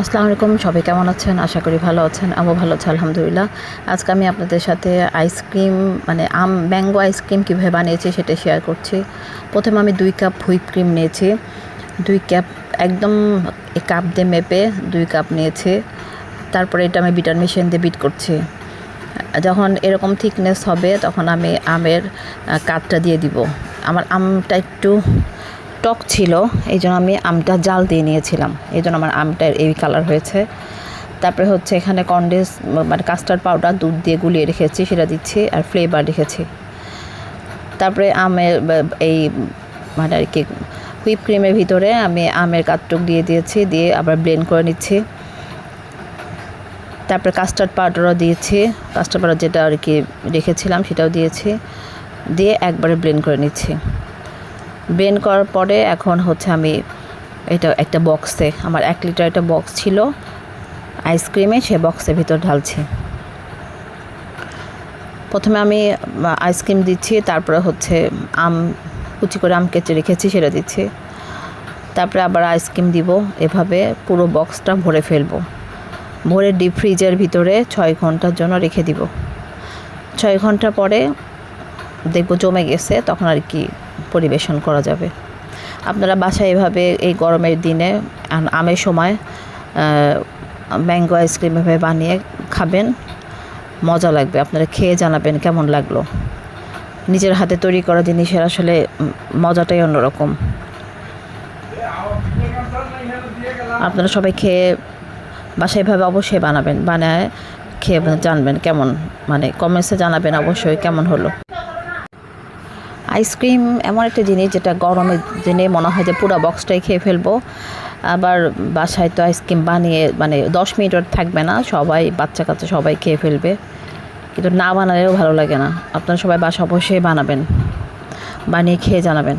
আসসালামু আলাইকুম, সবাই কেমন আছেন? আশা করি ভালো আছেন, আমিও ভালো আছি, আলহামদুলিল্লাহ। আজকে আমি আপনাদের সাথে আইসক্রিম মানে আম ম্যাঙ্গো আইসক্রিম কীভাবে বানিয়েছি সেটা শেয়ার করছি। প্রথমে আমি দুই কাপ হুইপ ক্রিম নিয়েছি। দুই কাপ একদম কাপ দিয়ে মেপে দুই কাপ নিয়েছি। তারপরে এটা আমি বিটার মেশিন দিয়ে বিট করছি। যখন এরকম থিকনেস হবে, তখন আমি আমের কাঠটা দিয়ে দিব। আমার আমটা একটু টক ছিল, এই জন্য আমি আমটা জাল দিয়ে নিয়েছিলাম। এই জন্য আমার আমটা এই কালার হয়েছে। তারপরে হচ্ছে এখানে কন্ডেন্স মানে কাস্টার্ড পাউডার দুধ দিয়ে গুলিয়ে রেখেছি, সেটা দিচ্ছি, আর ফ্লেভার রেখেছি। তারপরে আমের এই মানে আর কি হুইপ ক্রিমের ভিতরে আমি আমের কাঠটুক দিয়ে দিয়েছি, দিয়ে আবার ব্লেন্ড করে নিচ্ছি। তারপরে কাস্টার্ড পাউডারও দিয়েছি। কাস্টার্ড পাউডার যেটা আর কি রেখেছিলাম, সেটাও দিয়েছি। দিয়ে একবারে ব্লেন্ড করে নিচ্ছি। ব্লেন্ড করার পরে এখন হচ্ছে আমি এটা একটা বক্সে, আমার এক লিটার একটা বক্স ছিল আইসক্রিমে সে বক্সের ভিতর ঢালছি। প্রথমে আমি আইসক্রিম দিচ্ছি, তারপরে হচ্ছে আম, কুচি করে আম কেচে রেখেছি, সেটা দিচ্ছি। তারপরে আবার আইসক্রিম দিব, এভাবে পুরো বক্সটা ভরে ফেলব। ভরে ডিপ ফ্রিজের ভিতরে ছয় ঘণ্টার জন্য রেখে দিব। ছয় ঘণ্টা পরে দেখব জমে গেছে, তখন আর কি পরিবেশন করা যাবে। আপনারা বাসায় এভাবে এই গরমের দিনে আমের সময় ম্যাঙ্গো আইসক্রিম এভাবে বানিয়ে খাবেন। মজা লাগবে। আপনারা খেয়ে জানাবেন কেমন লাগল। নিজের হাতে তৈরি করা জিনিসের আসলে মজাটাই অন্যরকম। আপনারা সবাই খেয়ে বাসায় এভাবে অবশ্যই বানাবেন। বানায় খেয়ে জানবেন কেমন মানে কমেন্টসে জানাবেন অবশ্যই কেমন হলো। আইসক্রিম এমন একটা জিনিস যেটা গরমের দিনে মনে হয় যে পুরো বক্সটাই খেয়ে ফেলব। আবার বাসায় তো আইসক্রিম বানিয়ে মানে দশ মিনিট থাকবে না, সবাই, বাচ্চা কাচ্চা সবাই খেয়ে ফেলবে। কিন্তু না বানালেও ভালো লাগে না। আপনারা সবাই বাসা অবশ্যই বানাবেন, বানিয়ে খেয়ে জানাবেন।